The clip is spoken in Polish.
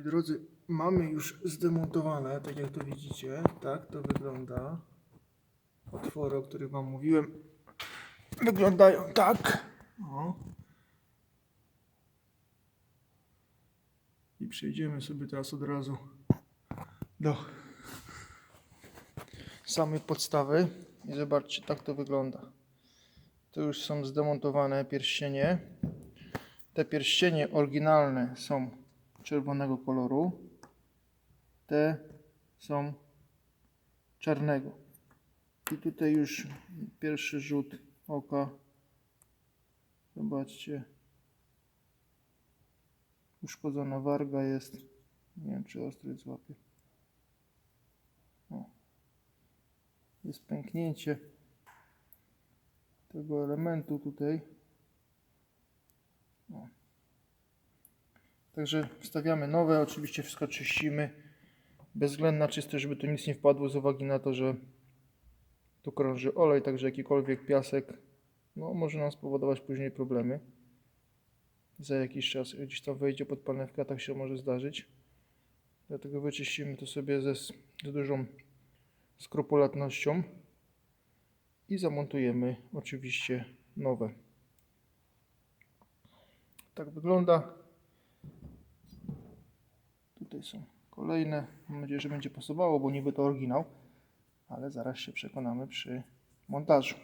Moi drodzy, mamy już zdemontowane, tak jak to widzicie. Tak to wygląda. Otwory, o których Wam mówiłem, wyglądają tak. O. I przejdziemy sobie teraz od razu do samej podstawy. I zobaczcie, tak to wygląda. Tu już są zdemontowane pierścienie. Te pierścienie oryginalne są czerwonego koloru. Te są czarnego. I tutaj już pierwszy rzut oka. Zobaczcie. Uszkodzona warga jest. Nie wiem, czy ostry złapie. O. Jest pęknięcie tego elementu tutaj. O. Także wstawiamy nowe, oczywiście wszystko czyścimy. Bezwzględna czystość, żeby tu nic nie wpadło z uwagi na to, że tu krąży olej, także jakikolwiek piasek no, może nam spowodować później problemy. Za jakiś czas gdzieś tam wejdzie podpalewka, tak się może zdarzyć. Dlatego wyczyścimy to sobie ze, z dużą skrupulatnością i zamontujemy oczywiście nowe. Tak wygląda. Tutaj są kolejne. Mam nadzieję, że będzie pasowało, bo niby to oryginał, ale zaraz się przekonamy przy montażu.